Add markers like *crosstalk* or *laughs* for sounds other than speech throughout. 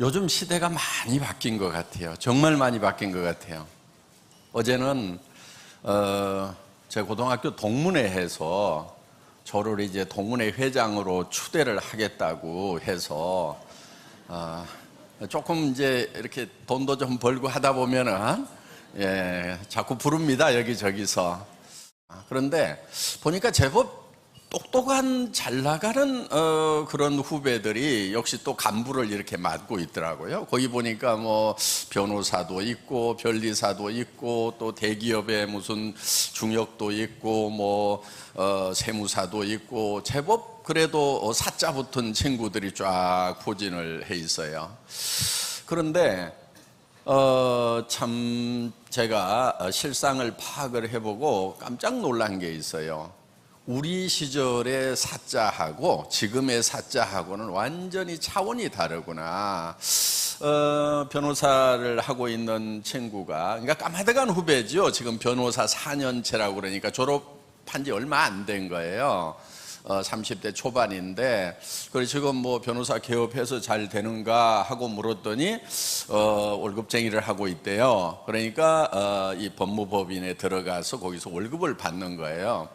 요즘 시대가 많이 바뀐 것 같아요. 정말 많이 바뀐 것 같아요. 어제는 어, 제 고등학교 동문회에서 저를 이제 동문회 회장으로 추대를 하겠다고 해서 어, 조금 이제 이렇게 돈도 좀 벌고 하다 보면은 예, 자꾸 부릅니다 여기저기서 아, 그런데 보니까 제법 똑똑한 잘 나가는 어, 그런 후배들이 역시 또 간부를 이렇게 맡고 있더라고요. 거기 보니까 뭐 변호사도 있고 변리사도 있고 또 대기업의 무슨 중역도 있고 뭐 어, 세무사도 있고 제법 그래도 어, 사자 붙은 친구들이 쫙 포진을 해 있어요. 그런데 어, 참 제가 어, 실상을 파악을 해보고 깜짝 놀란 게 있어요. 우리 시절의 사자하고 지금의 사자하고는 완전히 차원이 다르구나. 어, 변호사를 하고 있는 친구가, 그러니까 까마득한 후배죠. 지금 변호사 4년째라고 그러니까 졸업한 지 얼마 안 된 거예요. 어, 30대 초반인데, 그래 지금 뭐 변호사 개업해서 잘 되는가 하고 물었더니, 어, 월급쟁이를 하고 있대요. 그러니까, 어, 이 법무법인에 들어가서 거기서 월급을 받는 거예요.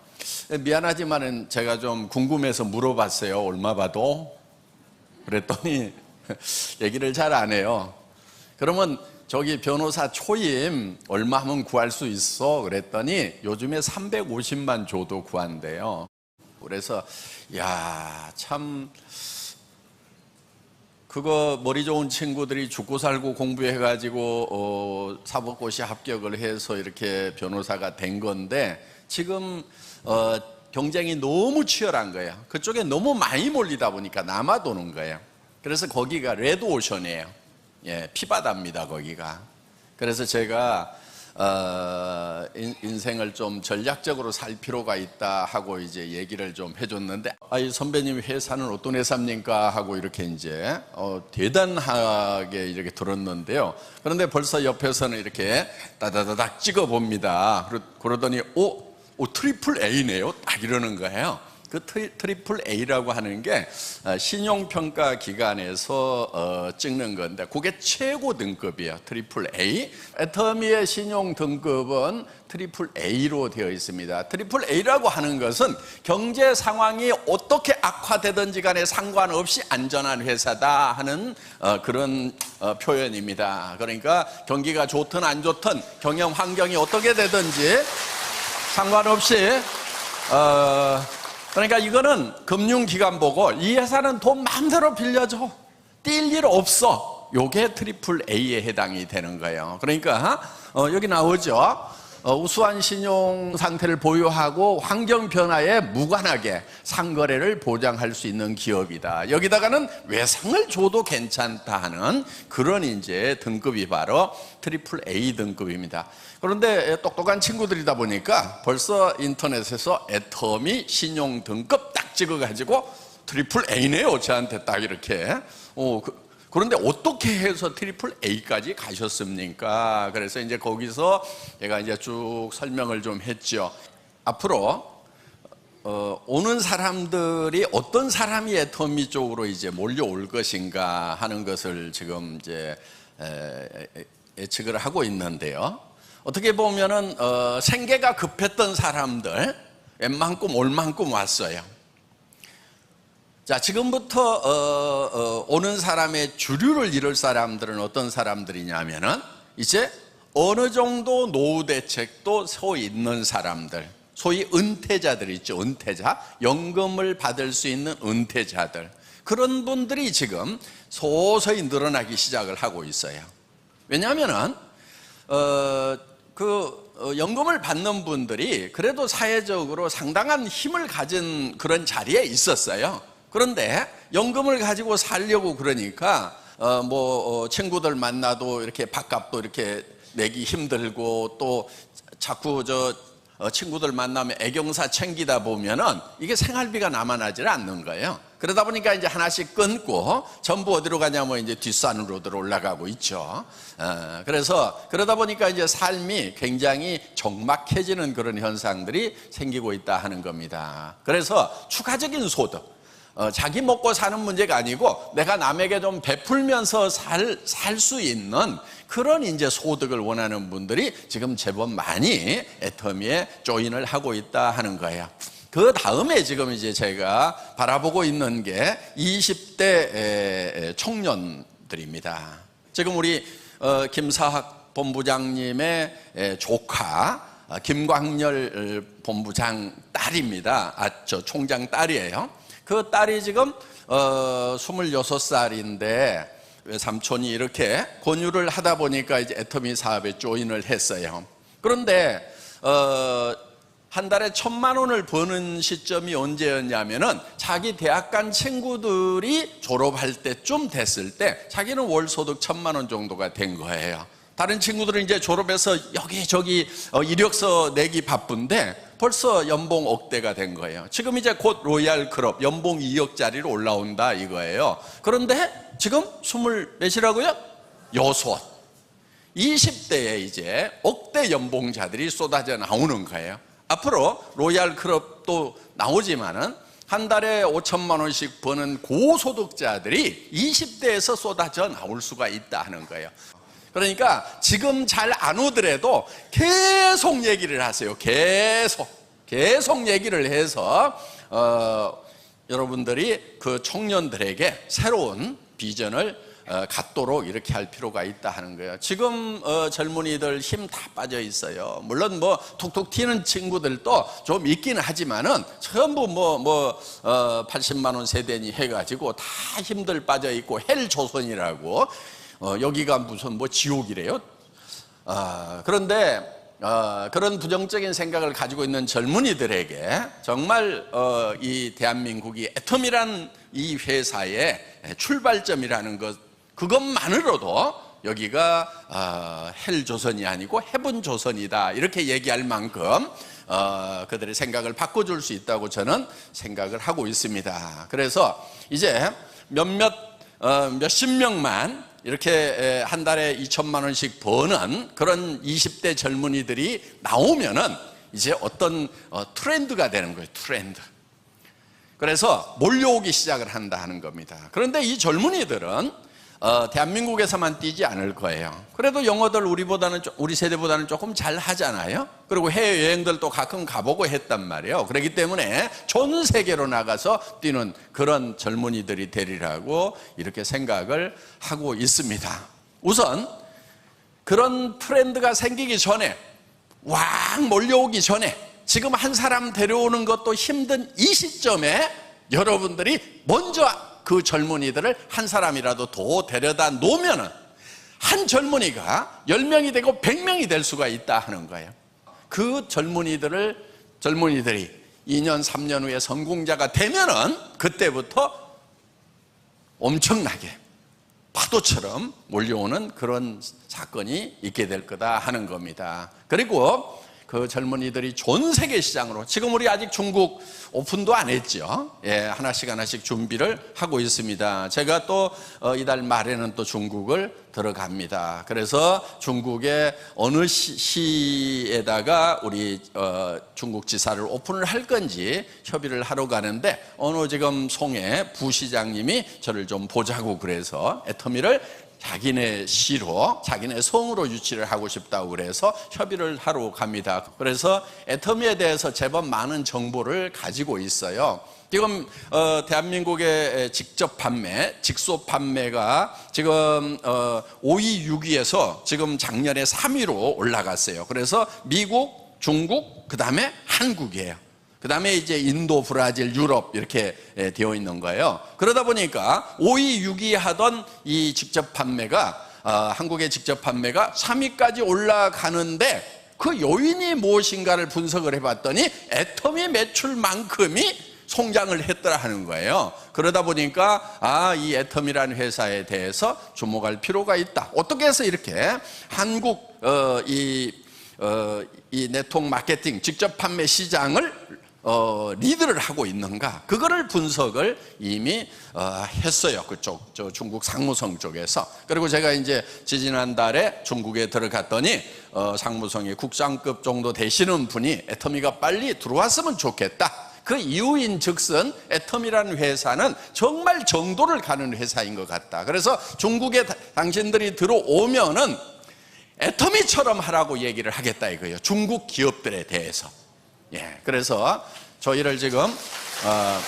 미안하지만은 제가 좀 궁금해서 물어봤어요. 얼마 봐도. 그랬더니 *laughs* 얘기를 잘 안 해요. 그러면 저기 변호사 초임 얼마 하면 구할 수 있어? 그랬더니 요즘에 350만 줘도 구한대요. 그래서 야, 참 그거 머리 좋은 친구들이 죽고 살고 공부해 가지고 어, 사법고시 합격을 해서 이렇게 변호사가 된 건데 지금 어, 경쟁이 너무 치열한 거예요. 그쪽에 너무 많이 몰리다 보니까 남아도는 거예요. 그래서 거기가 레드오션이에요. 예, 피바다입니다, 거기가. 그래서 제가 어, 인, 생을좀 전략적으로 살 필요가 있다 하고 이제 얘기를 좀 해줬는데, 아, 이 선배님 회사는 어떤 회사입니까? 하고 이렇게 이제 어, 대단하게 이렇게 들었는데요. 그런데 벌써 옆에서는 이렇게 따다다닥 찍어 봅니다. 그러더니, 오, 오, 트리플 A네요. 딱 이러는 거예요. 그 트리, 플 A라고 하는 게 어, 신용평가 기관에서 어, 찍는 건데 그게 최고 등급이에요. 트리플 A. 애터미의 신용 등급은 트리플 A로 되어 있습니다. 트리플 A라고 하는 것은 경제 상황이 어떻게 악화되든지 간에 상관없이 안전한 회사다 하는 어, 그런 어, 표현입니다. 그러니까 경기가 좋든 안 좋든 경영 환경이 어떻게 되든지 상관없이 어, 그러니까 이거는 금융기관 보고 이 회사는 돈 마음대로 빌려줘. 뛸 일 없어. 요게 트리플 A에 해당이 되는 거예요. 그러니까 어, 여기 나오죠. 어, 우수한 신용 상태를 보유하고 환경 변화에 무관하게 상거래를 보장할 수 있는 기업이다. 여기다가는 외상을 줘도 괜찮다 하는 그런 이제 등급이 바로 트리플 A 등급입니다. 그런데 똑똑한 친구들이다 보니까 벌써 인터넷에서 애터미 신용 등급 딱 찍어가지고 트리플 A네요. 저한테 딱 이렇게. 어, 그, 그런데 어떻게 해서 트리플 A까지 가셨습니까? 그래서 이제 거기서 제가 이제 쭉 설명을 좀 했죠. 앞으로 어, 오는 사람들이 어떤 사람이 애터미 쪽으로 이제 몰려올 것인가 하는 것을 지금 이제 에, 예측을 하고 있는데요. 어떻게 보면은 어, 생계가 급했던 사람들 웬만큼 올만큼 왔어요. 자, 지금부터 어, 어, 오는 사람의 주류를 이룰 사람들은 어떤 사람들이냐면은 이제 어느 정도 노후 대책도 서 있는 사람들, 소위 은퇴자들 있죠. 은퇴자, 연금을 받을 수 있는 은퇴자들 그런 분들이 지금 소서히 늘어나기 시작을 하고 있어요. 왜냐하면은 어, 그 어, 연금을 받는 분들이 그래도 사회적으로 상당한 힘을 가진 그런 자리에 있었어요. 그런데 연금을 가지고 살려고 그러니까 어 뭐 어, 친구들 만나도 이렇게 밥값도 이렇게 내기 힘들고 또 자꾸 저 어, 친구들 만나면 애경사 챙기다 보면은 이게 생활비가 남아나질 않는 거예요. 그러다 보니까 이제 하나씩 끊고 전부 어디로 가냐면 이제 뒷산으로 들 올라가고 있죠. 어, 그래서 그러다 보니까 이제 삶이 굉장히 적막해지는 그런 현상들이 생기고 있다 하는 겁니다. 그래서 추가적인 소득, 어, 자기 먹고 사는 문제가 아니고 내가 남에게 좀 베풀면서 살 살 수 있는 그런 이제 소득을 원하는 분들이 지금 제법 많이 애터미에 조인을 하고 있다 하는 거예요. 그 다음에 지금 이제 제가 바라보고 있는 게 20대 청년들입니다. 지금 우리 어, 김사학 본부장님의 에, 조카 아, 김광열 본부장 딸입니다. 아, 저 총장 딸이에요. 그 딸이 지금 어, 26살인데 삼촌이 이렇게 권유를 하다 보니까 이제 애터미 사업에 조인을 했어요. 그런데 어, 한 달에 천만 원을 버는 시점이 언제였냐면은 자기 대학 간 친구들이 졸업할 때쯤 됐을 때 자기는 월 소득 천만 원 정도가 된 거예요. 다른 친구들은 이제 졸업해서 여기저기 어, 이력서 내기 바쁜데 벌써 연봉 억대가 된 거예요. 지금 이제 곧 로얄 클럽 연봉 2억짜리로 올라온다 이거예요. 그런데 지금 스물 몇이라고요? 여섯. 20대에 이제 억대 연봉자들이 쏟아져 나오는 거예요. 앞으로 로얄 클럽도 나오지만은 한 달에 5천만 원씩 버는 고소득자들이 20대에서 쏟아져 나올 수가 있다 하는 거예요. 그러니까 지금 잘 안 오더라도 계속 얘기를 하세요. 계속 계속 얘기를 해서 어, 여러분들이 그 청년들에게 새로운 비전을 어, 갖도록 이렇게 할 필요가 있다 하는 거예요. 지금 어, 젊은이들 힘 다 빠져 있어요. 물론 뭐 툭툭 튀는 친구들도 좀 있기는 하지만은 전부 뭐뭐 어, 80만 원 세대니 해가지고 다 힘들 빠져 있고 헬 조선이라고 어, 여기가 무슨 뭐 지옥이래요. 아, 그런데 어, 그런 부정적인 생각을 가지고 있는 젊은이들에게 정말 어, 이 대한민국이 애텀이란 이 회사의 출발점이라는 것 그것만으로도 여기가 어, 헬 조선이 아니고 해븐 조선이다 이렇게 얘기할 만큼 어, 그들의 생각을 바꿔줄 수 있다고 저는 생각을 하고 있습니다. 그래서 이제 몇몇 어, 몇십 명만 이렇게 한 달에 2천만 원씩 버는 그런 20대 젊은이들이 나오면은 이제 어떤 어, 트렌드가 되는 거예요. 트렌드. 그래서 몰려오기 시작을 한다 하는 겁니다. 그런데 이 젊은이들은 어, 대한민국에서만 뛰지 않을 거예요. 그래도 영어들 우리보다는 좀- 우리 세대보다는 조금 잘 하잖아요. 그리고 해외 여행들도 가끔 가보고 했단 말이에요. 그렇기 때문에 전 세계로 나가서 뛰는 그런 젊은이들이 되리라고 이렇게 생각을 하고 있습니다. 우선 그런 트렌드가 생기기 전에 왕 몰려오기 전에 지금 한 사람 데려오는 것도 힘든 이 시점에 여러분들이 먼저 그 젊은이들을 한 사람이라도 더 데려다 놓으면은 한 젊은이가 10명이 되고 100명이 될 수가 있다 하는 거예요. 그 젊은이들을 젊은이들이 2년 3년 후에 성공자가 되면은 그때부터 엄청나게 파도처럼 몰려오는 그런 사건이 있게 될 거다 하는 겁니다. 그리고 그 젊은이들이 전 세계 시장으로 지금 우리 아직 중국 오픈도 안 했죠. 예, 하나씩 하나씩 준비를 하고 있습니다. 제가 또 어, 이달 말에는 또 중국을 들어갑니다. 그래서 중국의 어느 시, 시에다가 우리 어, 중국 지사를 오픈을 할 건지 협의를 하러 가는데 어느 지금 송해 부시장님이 저를 좀 보자고 그래서 애터미를 자기네 시로 자기네 성으로 유치를 하고 싶다고 그래서 협의를 하러 갑니다. 그래서 애터미에 대해서 제법 많은 정보를 가지고 있어요. 지금 어, 대한민국의 직접 판매, 직소 판매가 지금 어, 5위, 6위에서 지금 작년에 3위로 올라갔어요. 그래서 미국, 중국, 그 다음에 한국이에요. 그 다음에 이제 인도, 브라질, 유럽 이렇게 예, 되어 있는 거예요. 그러다 보니까 5위, 6위 하던 이 직접 판매가 어, 한국의 직접 판매가 3위까지 올라가는데 그 요인이 무엇인가를 분석을 해봤더니 애터미 매출만큼이 성장을 했더라 하는 거예요. 그러다 보니까 아, 이 애텀이라는 회사에 대해서 주목할 필요가 있다. 어떻게 해서 이렇게 한국 어, 이, 어, 이 네트워크 마케팅 직접 판매 시장을 어, 리드를 하고 있는가 그거를 분석을 이미 어, 했어요 그쪽 저 중국 상무성 쪽에서 그리고 제가 이제 지지난달에 중국에 들어갔더니 어, 상무성이 국장급 정도 되시는 분이 애터미가 빨리 들어왔으면 좋겠다 그 이유인 즉슨 애텀이라는 회사는 정말 정도를 가는 회사인 것 같다. 그래서 중국에 다- 당신들이 들어오면은 애터미처럼 하라고 얘기를 하겠다 이거예요. 중국 기업들에 대해서. 예. 그래서 저희를 지금 어,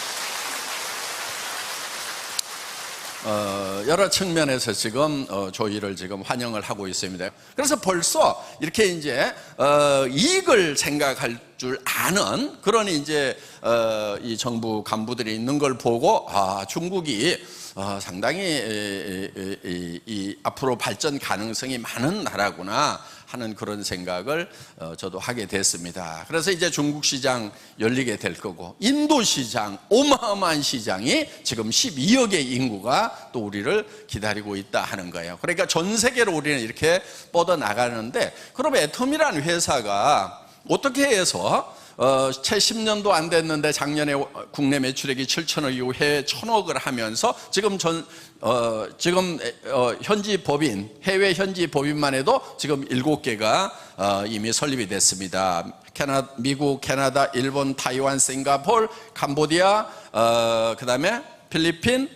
어, 여러 측면에서 지금 어, 조의를 지금 환영을 하고 있습니다. 그래서 벌써 이렇게 이제 어, 이익을 생각할 줄 아는 그런 이제 어, 이 정부 간부들이 있는 걸 보고 아 중국이 어, 상당히 이, 이, 이, 이 앞으로 발전 가능성이 많은 나라구나 하는 그런 생각을 어, 저도 하게 됐습니다. 그래서 이제 중국 시장 열리게 될 거고 인도 시장 어마어마한 시장이 지금 12억의 인구가 또 우리를 기다리고 있다 하는 거예요. 그러니까 전 세계로 우리는 이렇게 뻗어 나가는데 그럼 애텀이라는 회사가 어떻게 해서 어, 채 10년도 안 됐는데 작년에 국내 매출액이 7천억 이후 해외 1천억을 하면서 지금 전 어, 지금 어, 현지 법인 해외 현지 법인만 해도 지금 7개가 어, 이미 설립이 됐습니다. 캐나 미국, 캐나다, 일본, 타이완, 싱가폴, 캄보디아, 어, 그다음에 필리핀,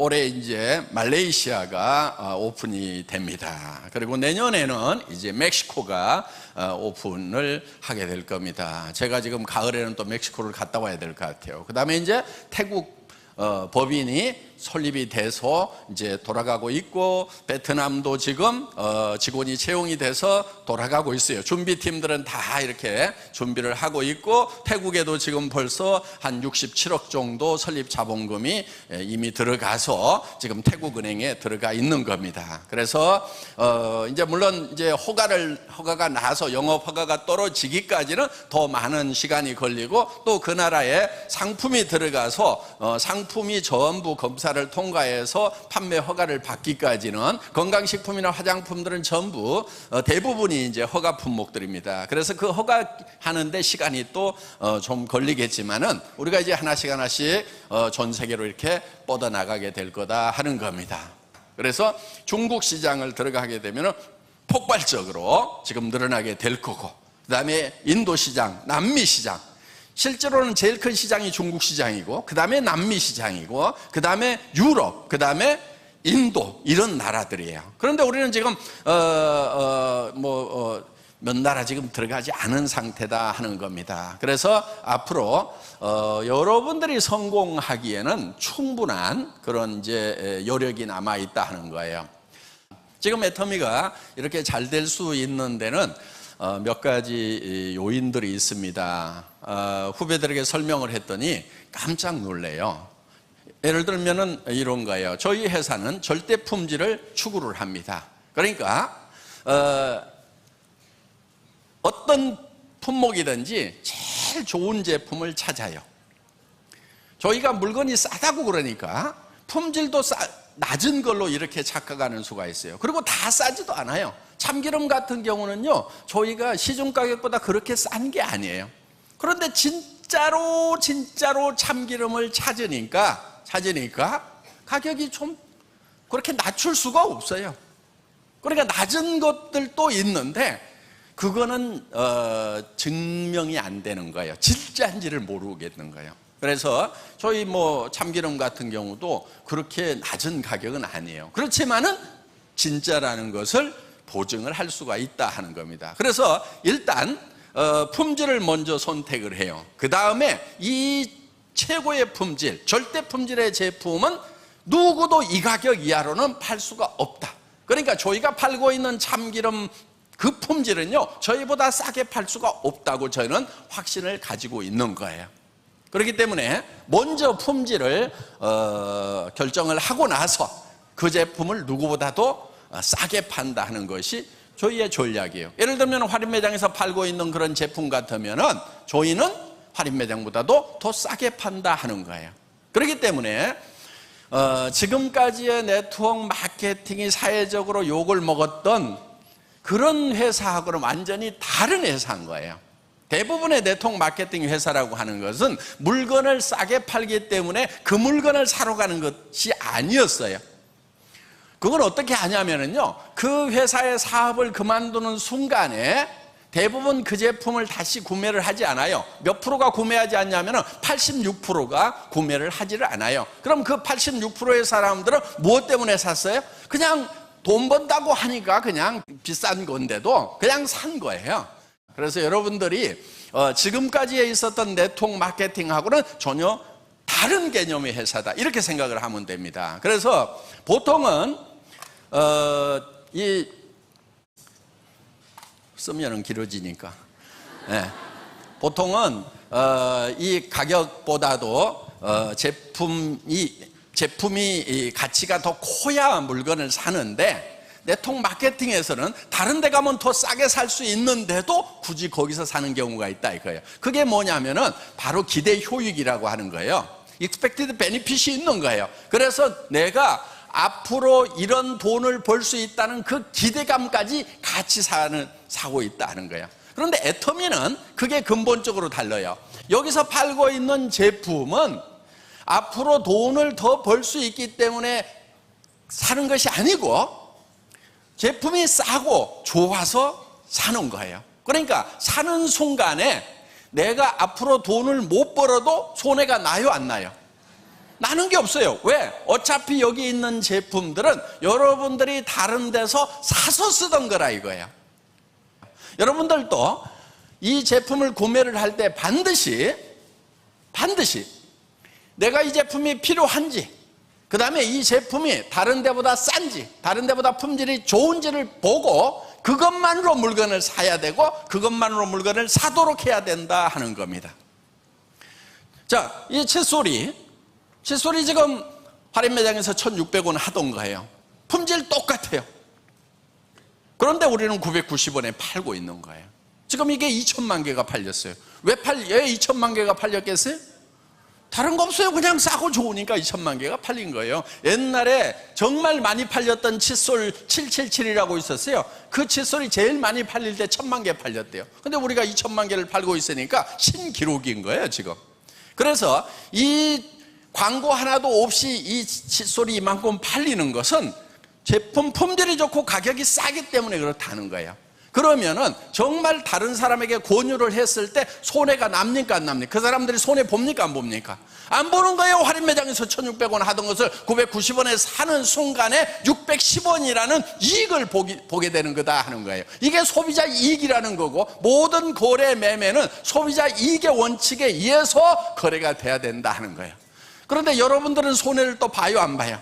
올해 이제 말레이시아가 어, 오픈이 됩니다. 그리고 내년에는 이제 멕시코가 어, 오픈을 하게 될 겁니다. 제가 지금 가을에는 또 멕시코를 갔다 와야 될 것 같아요. 그 다음에 이제 태국 어, 법인이 설립이 돼서 이제 돌아가고 있고 베트남도 지금 어, 직원이 채용이 돼서 돌아가고 있어요. 준비팀들은 다 이렇게 준비를 하고 있고 태국에도 지금 벌써 한 67억 정도 설립 자본금이 예, 이미 들어가서 지금 태국은행에 들어가 있는 겁니다. 그래서 어, 이제 물론 이제 허가를 허가가 나서 영업 허가가 떨어지기까지는 더 많은 시간이 걸리고 또 그 나라에 상품이 들어가서 어, 상품 이 전부 검사를 통과해서 판매 허가를 받기까지는 건강식품이나 화장품들은 전부 어, 대부분이 이제 허가 품목들입니다. 그래서 그 허가 하는데 시간이 또 좀 걸리겠지만은 우리가 이제 하나씩 하나씩 어, 전 세계로 이렇게 뻗어 나가게 될 거다 하는 겁니다. 그래서 중국 시장을 들어가게 되면은 폭발적으로 지금 늘어나게 될 거고, 그 다음에 인도 시장, 남미 시장, 실제로는 제일 큰 시장이 중국 시장이고, 그 다음에 남미 시장이고, 그 다음에 유럽, 그 다음에 인도 이런 나라들이에요. 그런데 우리는 지금 어어뭐 몇 나라 지금 들어가지 않은 상태다 하는 겁니다. 그래서 앞으로 어, 여러분들이 성공하기에는 충분한 그런 이제 여력이 남아 있다 하는 거예요. 지금 애터미가 이렇게 잘 될 수 있는 데는 어, 몇 가지 요인들이 있습니다. 어, 후배들에게 설명을 했더니 깜짝 놀래요. 예를 들면은 이런 거예요. 저희 회사는 절대 품질을 추구를 합니다. 그러니까 어, 어떤 품목이든지 제일 좋은 제품을 찾아요. 저희가 물건이 싸다고 그러니까 품질도 싸, 낮은 걸로 이렇게 착각하는 수가 있어요. 그리고 다 싸지도 않아요. 참기름 같은 경우는요, 저희가 시중 가격보다 그렇게 싼 게 아니에요. 그런데 진짜로, 진짜로 참기름을 찾으니까, 찾으니까 가격이 좀 그렇게 낮출 수가 없어요. 그러니까 낮은 것들도 있는데, 그거는, 어, 증명이 안 되는 거예요. 진짜인지를 모르겠는 거예요. 그래서 저희 뭐 참기름 같은 경우도 그렇게 낮은 가격은 아니에요. 그렇지만은 진짜라는 것을 보증을 할 수가 있다 하는 겁니다. 그래서 일단 어, 품질을 먼저 선택을 해요. 그 다음에 이 최고의 품질, 절대 품질의 제품은 누구도 이 가격 이하로는 팔 수가 없다. 그러니까 저희가 팔고 있는 참기름 그 품질은요, 저희보다 싸게 팔 수가 없다고 저희는 확신을 가지고 있는 거예요. 그렇기 때문에 먼저 품질을 어, 결정을 하고 나서 그 제품을 누구보다도 어, 싸게 판다 하는 것이 저희의 전략이에요. 예를 들면 할인 매장에서 팔고 있는 그런 제품 같으면은 저희는 할인 매장보다도 더 싸게 판다 하는 거예요. 그렇기 때문에 어, 지금까지의 네트워크 마케팅이 사회적으로 욕을 먹었던 그런 회사하고는 완전히 다른 회사인 거예요. 대부분의 네트워크 마케팅 회사라고 하는 것은 물건을 싸게 팔기 때문에 그 물건을 사러 가는 것이 아니었어요. 그걸 어떻게 하냐면요. 그 회사의 사업을 그만두는 순간에 대부분 그 제품을 다시 구매를 하지 않아요. 몇 프로가 구매하지 않냐면 86%가 구매를 하지를 않아요. 그럼 그 86%의 사람들은 무엇 때문에 샀어요? 그냥 돈 번다고 하니까 그냥 비싼 건데도 그냥 산 거예요. 그래서 여러분들이 어, 지금까지에 있었던 네트워크 마케팅하고는 전혀 다른 개념의 회사다. 이렇게 생각을 하면 됩니다. 그래서 보통은 어, 이 쓰면은 길어지니까. 예. 보통은 어, 이 가격보다도 어, 제품이 제품이 이 가치가 더 커야 물건을 사는데 네트워크 마케팅에서는 다른 데 가면 더 싸게 살 수 있는데도 굳이 거기서 사는 경우가 있다 이거예요. 그게 뭐냐면은 바로 기대 효익이라고 하는 거예요. expected benefit이 있는 거예요. 그래서 내가 앞으로 이런 돈을 벌 수 있다는 그 기대감까지 같이 사는 사고 있다는 거예요. 그런데 애터미는 그게 근본적으로 달라요. 여기서 팔고 있는 제품은 앞으로 돈을 더 벌 수 있기 때문에 사는 것이 아니고 제품이 싸고 좋아서 사는 거예요. 그러니까 사는 순간에 내가 앞으로 돈을 못 벌어도 손해가 나요, 안 나요? 나는 게 없어요. 왜? 어차피 여기 있는 제품들은 여러분들이 다른 데서 사서 쓰던 거라 이거예요. 여러분들도 이 제품을 구매를 할 때 반드시, 반드시 내가 이 제품이 필요한지, 그 다음에 이 제품이 다른 데보다 싼지, 다른 데보다 품질이 좋은지를 보고 그것만으로 물건을 사야 되고 그것만으로 물건을 사도록 해야 된다 하는 겁니다. 자, 이 칫솔이, 칫솔이 지금 할인 매장에서 1,600원 하던 거예요. 품질 똑같아요. 그런데 우리는 990원에 팔고 있는 거예요. 지금 이게 2천만 개가 팔렸어요. 왜 팔, 왜 2천만 개가 팔렸겠어요? 다른 거 없어요. 그냥 싸고 좋으니까 2천만 개가 팔린 거예요. 옛날에 정말 많이 팔렸던 칫솔 777이라고 있었어요. 그 칫솔이 제일 많이 팔릴 때 천만 개 팔렸대요. 근데 우리가 2천만 개를 팔고 있으니까 신기록인 거예요, 지금. 그래서 이 광고 하나도 없이 이 칫솔이 이만큼 팔리는 것은 제품 품질이 좋고 가격이 싸기 때문에 그렇다는 거예요. 그러면은 정말 다른 사람에게 권유를 했을 때 손해가 납니까 안 납니까? 그 사람들이 손해 봅니까 안 봅니까? 안 보는 거예요. 할인 매장에서 1,600원 하던 것을 990원에 사는 순간에 610원이라는 이익을 보기, 보게 되는 거다 하는 거예요. 이게 소비자 이익이라는 거고 모든 거래 매매는 소비자 이익의 원칙에 의해서 거래가 돼야 된다 하는 거예요. 그런데 여러분들은 손해를 또 봐요 안 봐요?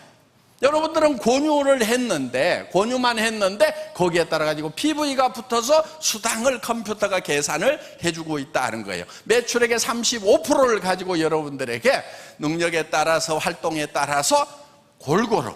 여러분들은 권유를 했는데 권유만 했는데 거기에 따라 가지고 PV가 붙어서 수당을 컴퓨터가 계산을 해주고 있다는 거예요. 매출액의 35%를 가지고 여러분들에게 능력에 따라서 활동에 따라서 골고루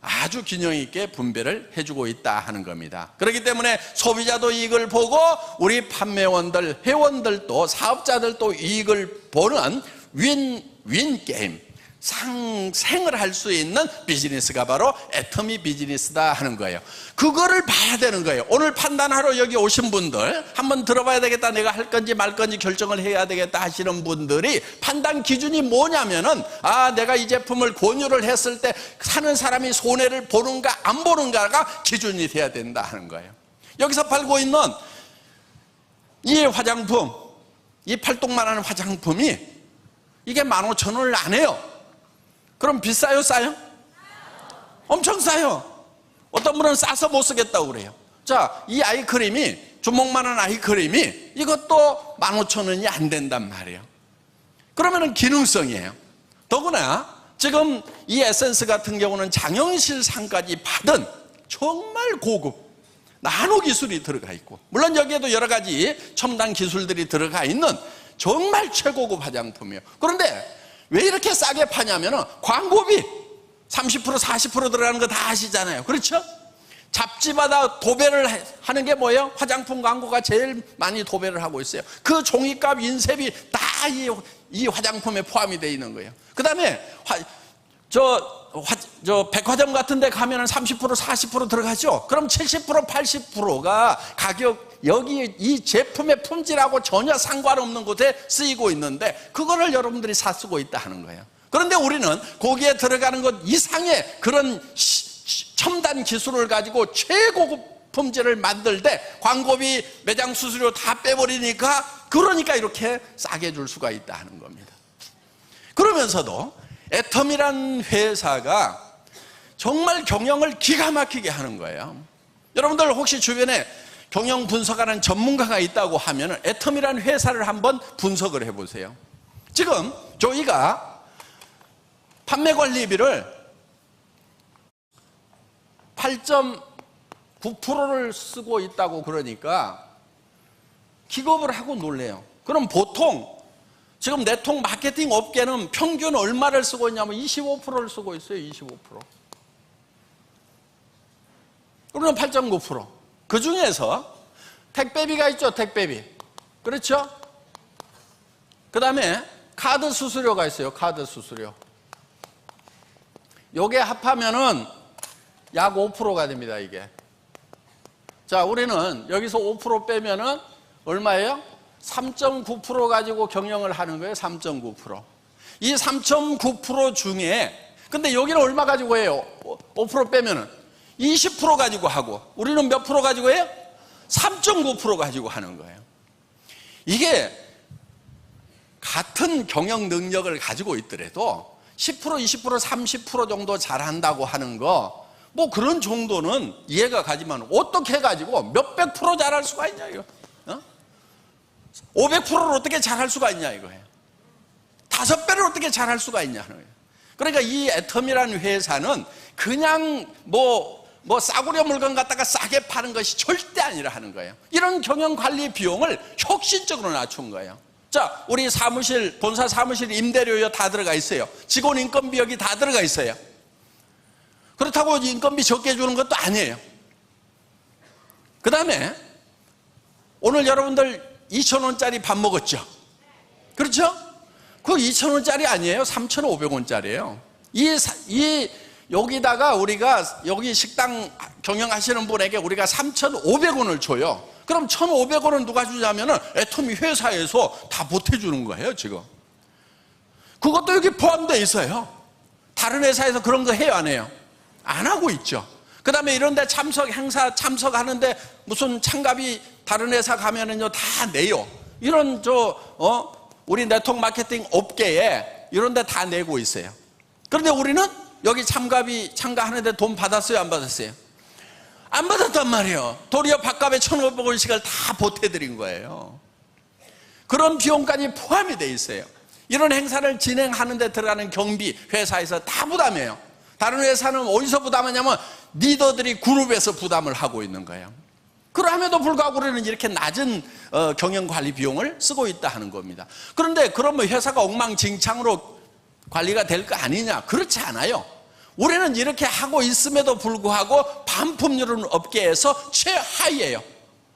아주 균형 있게 분배를 해주고 있다 하는 겁니다. 그렇기 때문에 소비자도 이익을 보고 우리 판매원들, 회원들도 사업자들도 이익을 보는 윈윈 게임. 상생을 할 수 있는 비즈니스가 바로 애터미 비즈니스다 하는 거예요. 그거를 봐야 되는 거예요. 오늘 판단하러 여기 오신 분들 한번 들어봐야 되겠다. 내가 할 건지 말 건지 결정을 해야 되겠다 하시는 분들이 판단 기준이 뭐냐면은 아 내가 이 제품을 권유를 했을 때 사는 사람이 손해를 보는가 안 보는가가 기준이 돼야 된다 하는 거예요. 여기서 팔고 있는 이 화장품, 이 팔뚝만한 화장품이 이게 15,000원을 안 해요. 그럼 비싸요, 싸요? 엄청 싸요. 어떤 분은 싸서 못 쓰겠다고 그래요. 자, 이 아이크림이, 주먹만한 아이크림이 이것도 15,000원이 안 된단 말이에요. 그러면은 기능성이에요. 더구나 지금 이 에센스 같은 경우는 장영실 상까지 받은 정말 고급 나노 기술이 들어가 있고 물론 여기에도 여러 가지 첨단 기술들이 들어가 있는 정말 최고급 화장품이에요. 그런데 왜 이렇게 싸게 파냐면은 광고비 30% 40% 들어가는 거 다 아시잖아요. 그렇죠? 잡지마다 도배를 하는 게 뭐예요? 화장품 광고가 제일 많이 도배를 하고 있어요. 그 종이값, 인쇄비 다 이 이 화장품에 포함이 되어 있는 거예요. 그 다음에 저, 화, 저 백화점 같은 데 가면 은 30% 40% 들어가죠? 그럼 70% 80%가 가격 여기 이 제품의 품질하고 전혀 상관없는 곳에 쓰이고 있는데 그거를 여러분들이 사 쓰고 있다 하는 거예요. 그런데 우리는 거기에 들어가는 것 이상의 그런 시, 시, 첨단 기술을 가지고 최고급 품질을 만들 때 광고비 매장 수수료 다 빼버리니까 그러니까 이렇게 싸게 줄 수가 있다 하는 겁니다. 그러면서도 애텀이란 회사가 정말 경영을 기가 막히게 하는 거예요. 여러분들 혹시 주변에 경영 분석하는 전문가가 있다고 하면 애텀이란 회사를 한번 분석을 해보세요. 지금 저희가 판매 관리비를 8.9%를 쓰고 있다고 그러니까 기겁을 하고 놀래요. 그럼 보통 지금 네트워크 마케팅 업계는 평균 얼마를 쓰고 있냐면 25%를 쓰고 있어요. 25%. 그러면 8.9%. 그 중에서 택배비가 있죠. 택배비. 그렇죠? 그 다음에 카드 수수료가 있어요. 카드 수수료. 요게 합하면은 약 5%가 됩니다. 이게. 자, 우리는 여기서 5% 빼면은 얼마예요? 3.9% 가지고 경영을 하는 거예요. 3.9%. 이 3.9% 중에 근데 여기는 얼마 가지고 해요? 5% 빼면은 20% 가지고 하고 우리는 몇 프로 가지고 해요? 3.9% 가지고 하는 거예요. 이게 같은 경영 능력을 가지고 있더라도 10%, 20%, 30% 정도 잘한다고 하는 거, 뭐 그런 정도는 이해가 가지만 어떻게 해가지고 몇백 프로 잘할 수가 있냐, 이거. 어? 500%를 어떻게 잘할 수가 있냐, 이거예요. 다섯 배를 어떻게 잘할 수가 있냐, 하는 거예요. 그러니까 이 애텀이라는 회사는 그냥 뭐, 뭐 싸구려 물건 갖다가 싸게 파는 것이 절대 아니라 하는 거예요. 이런 경영 관리 비용을 혁신적으로 낮춘 거예요. 자, 우리 사무실, 본사 사무실 임대료요 다 들어가 있어요. 직원 인건비 여기 다 들어가 있어요. 그렇다고 인건비 적게 주는 것도 아니에요. 그 다음에 오늘 여러분들 2,000원짜리 밥 먹었죠? 그렇죠? 그 2,000원짜리 아니에요. 3,500원짜리예요. 이, 이, 여기다가 우리가 여기 식당 경영하시는 분에게 우리가 3,500원을 줘요. 그럼 1,500원은 누가 주냐면은 애터미 회사에서 다 보태주는 거예요, 지금. 그것도 여기 포함되어 있어요. 다른 회사에서 그런 거 해요, 안 해요? 안 하고 있죠. 그 다음에 이런 데 참석, 행사 참석하는데 무슨 참가비 다른 회사 가면은요, 다 내요. 이런 저, 어, 우리 네트워크 마케팅 업계에 이런 데 다 내고 있어요. 그런데 우리는 여기 참가비 참가하는데 돈 받았어요, 안 받았어요? 안 받았단 말이에요. 도리어 밥값에 1,500원씩을 다 보태드린 거예요. 그런 비용까지 포함이 돼 있어요. 이런 행사를 진행하는 데 들어가는 경비 회사에서 다 부담해요. 다른 회사는 어디서 부담하냐면 리더들이 그룹에서 부담을 하고 있는 거예요. 그럼에도 불구하고 우리는 이렇게 낮은 어, 경영 관리 비용을 쓰고 있다 하는 겁니다. 그런데 그러면 회사가 엉망진창으로 관리가 될 거 아니냐? 그렇지 않아요. 우리는 이렇게 하고 있음에도 불구하고 반품률은 업계에서 최하위예요.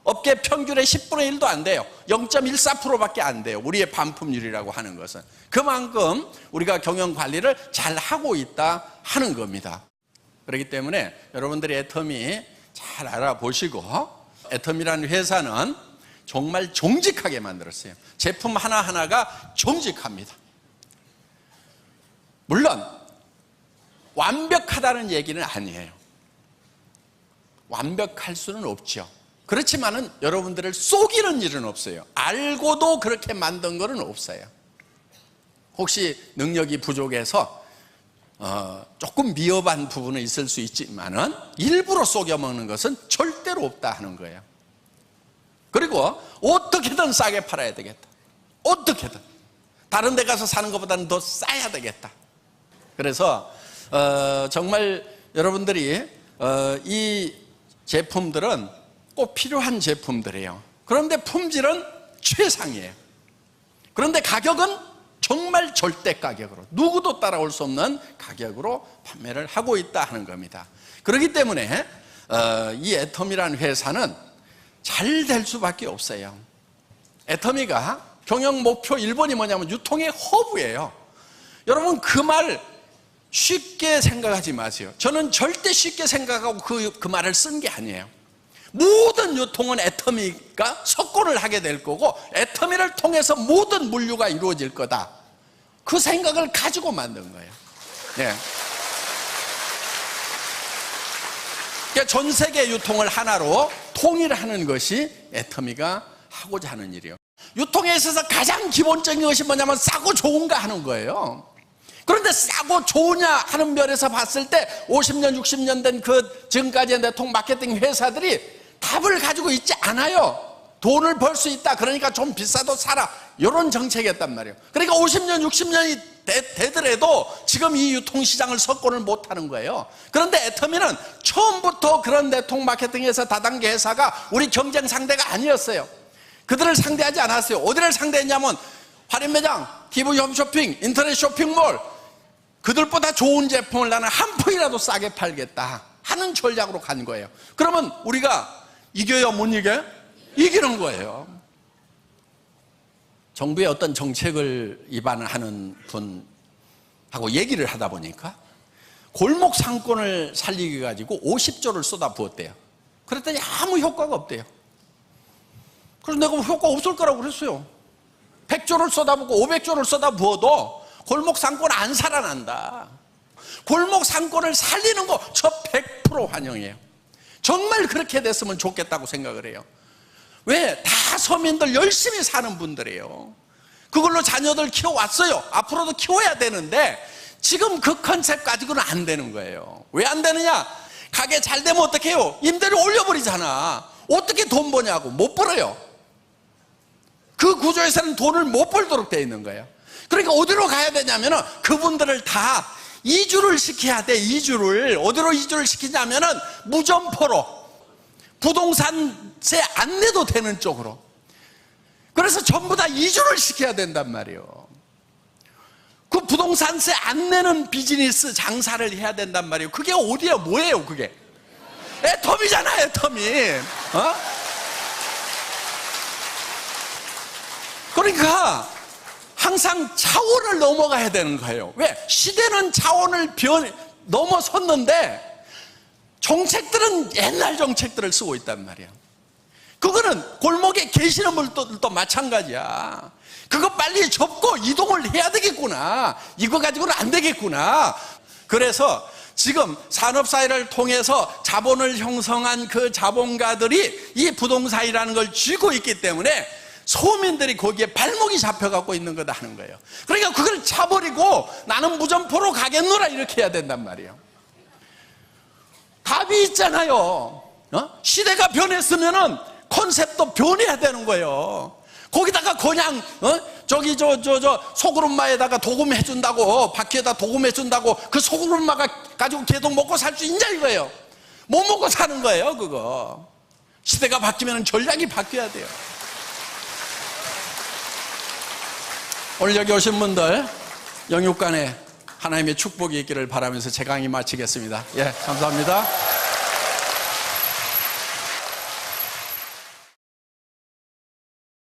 업계 평균의 10분의 1도 안 돼요. 0.14%밖에 안 돼요. 우리의 반품률이라고 하는 것은. 그만큼 우리가 경영 관리를 잘 하고 있다 하는 겁니다. 그렇기 때문에 여러분들이 애텀이 잘 알아보시고 애텀이라는 회사는 정말 정직하게 만들었어요. 제품 하나하나가 정직합니다. 물론 완벽하다는 얘기는 아니에요. 완벽할 수는 없죠. 그렇지만은 여러분들을 속이는 일은 없어요. 알고도 그렇게 만든 것은 없어요. 혹시 능력이 부족해서 어, 조금 미흡한 부분은 있을 수 있지만은 일부러 속여 먹는 것은 절대로 없다 하는 거예요. 그리고 어떻게든 싸게 팔아야 되겠다. 어떻게든 다른 데 가서 사는 것보다는 더 싸야 되겠다. 그래서 어, 정말 여러분들이 어, 이 제품들은 꼭 필요한 제품들이에요. 그런데 품질은 최상이에요. 그런데 가격은 정말 절대 가격으로 누구도 따라올 수 없는 가격으로 판매를 하고 있다 하는 겁니다. 그렇기 때문에 어, 이 애터미라는 회사는 잘 될 수밖에 없어요. 애터미가 경영 목표 1번이 뭐냐면 유통의 허브예요. 여러분 그 말 쉽게 생각하지 마세요. 저는 절대 쉽게 생각하고 그, 그 말을 쓴 게 아니에요. 모든 유통은 애터미가 석권을 하게 될 거고 애터미를 통해서 모든 물류가 이루어질 거다. 그 생각을 가지고 만든 거예요. 네. 그러니까 전 세계 유통을 하나로 통일하는 것이 애터미가 하고자 하는 일이에요. 유통에 있어서 가장 기본적인 것이 뭐냐면 싸고 좋은가 하는 거예요. 그런데 싸고 좋으냐 하는 면에서 봤을 때 50년, 60년 된 그 지금까지 의 내통 마케팅 회사들이 답을 가지고 있지 않아요. 돈을 벌 수 있다. 그러니까 좀 비싸도 사라. 이런 정책이었단 말이에요. 그러니까 50년, 60년이 되, 더라도 지금 이 유통시장을 석권을 못 하는 거예요. 그런데 애터미는 처음부터 그런 내통 마케팅에서 다단계 회사가 우리 경쟁 상대가 아니었어요. 그들을 상대하지 않았어요. 어디를 상대했냐면 할인 매장, 기부 홈쇼핑, 인터넷 쇼핑몰 그들보다 좋은 제품을 나는 한 푼이라도 싸게 팔겠다 하는 전략으로 간 거예요. 그러면 우리가 이겨요, 못 이겨? 이기는 거예요. 정부의 어떤 정책을 위반하는 분하고 얘기를 하다 보니까 골목 상권을 살리기 가지고 50조를 쏟아 부었대요. 그랬더니 아무 효과가 없대요. 그래서 내가 효과 없을 거라고 그랬어요. 100조를 쏟아붓고 500조를 쏟아부어도 골목 상권 안 살아난다. 골목 상권을 살리는 거 저 100% 환영해요. 정말 그렇게 됐으면 좋겠다고 생각을 해요. 왜? 다 서민들 열심히 사는 분들이에요. 그걸로 자녀들 키워왔어요. 앞으로도 키워야 되는데 지금 그 컨셉 가지고는 안 되는 거예요. 왜 안 되느냐? 가게 잘 되면 어떻게 해요? 임대료 올려버리잖아. 어떻게 돈 버냐고. 못 벌어요. 그 구조에서는 돈을 못 벌도록 되어 있는 거예요. 그러니까 어디로 가야 되냐면은 그분들을 다 이주를 시켜야 돼, 이주를. 어디로 이주를 시키냐면은 무점포로. 부동산세 안 내도 되는 쪽으로. 그래서 전부 다 이주를 시켜야 된단 말이에요. 그 부동산세 안 내는 비즈니스 장사를 해야 된단 말이에요. 그게 어디야, 뭐예요, 그게? 애터미잖아, 애터미. 어? 그러니까 항상 차원을 넘어가야 되는 거예요. 왜? 시대는 차원을 변, 넘어섰는데 정책들은 옛날 정책들을 쓰고 있단 말이야. 그거는 골목에 계시는 분들도 마찬가지야. 그거 빨리 접고 이동을 해야 되겠구나. 이거 가지고는 안 되겠구나. 그래서 지금 산업사회를 통해서 자본을 형성한 그 자본가들이 이 부동산이라는 걸 쥐고 있기 때문에 소민들이 거기에 발목이 잡혀갖고 있는 거다 하는 거예요. 그러니까 그걸 차버리고 나는 무점포로 가겠노라 이렇게 해야 된단 말이에요. 답이 있잖아요. 어? 시대가 변했으면은 컨셉도 변해야 되는 거예요. 거기다가 그냥 어? 저기 저 저 저 소그룹마에다가 도금해 준다고 바퀴에다 도금해 준다고 그 소그룹마가 가지고 계속 먹고 살 수 있냐 이거예요. 못 먹고 사는 거예요, 그거. 시대가 바뀌면 전략이 바뀌어야 돼요. 오늘 여기 오신 분들 영육간에 하나님의 축복이 있기를 바라면서 제 강의 마치겠습니다. 예, 감사합니다.